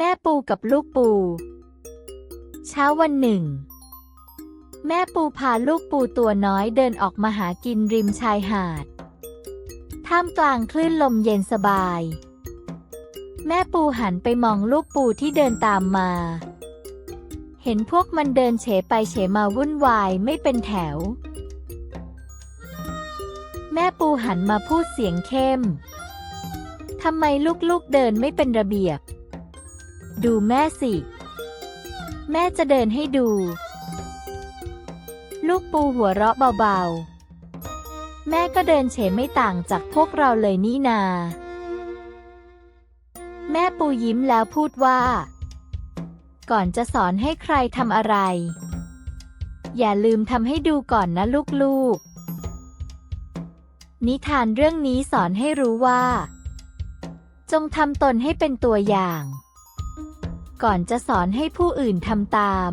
แม่ปูกับลูกปู เช้าวันหนึ่ง แม่ปูพาลูกปูตัวน้อยเดินออกมาหากินริมชายหาด ท่ามกลางคลื่นลมเย็นสบาย แม่ปูหันไปมองลูกปูที่เดินตามมา เห็นพวกมันเดินเฉไปเฉมาวุ่นวายไม่เป็นแถว แม่ปูหันมาพูดเสียงเข้มทำไมลูกๆเดินไม่เป็นระเบียบ ดูแม่สิ แม่จะเดินให้ดู ลูกปูหัวเราะเบาๆ แม่ก็เดินเฉยไม่ต่างจากพวกเราเลยนี่นา แม่ปูยิ้มแล้วพูดว่า ก่อนจะสอนให้ใครทำอะไร อย่าลืมทำให้ดูก่อนนะลูกๆ นิทานเรื่องนี้สอนให้รู้ว่า จงทำตนให้เป็นตัวอย่าง ก่อนจะสอนให้ผู้อื่นทำตาม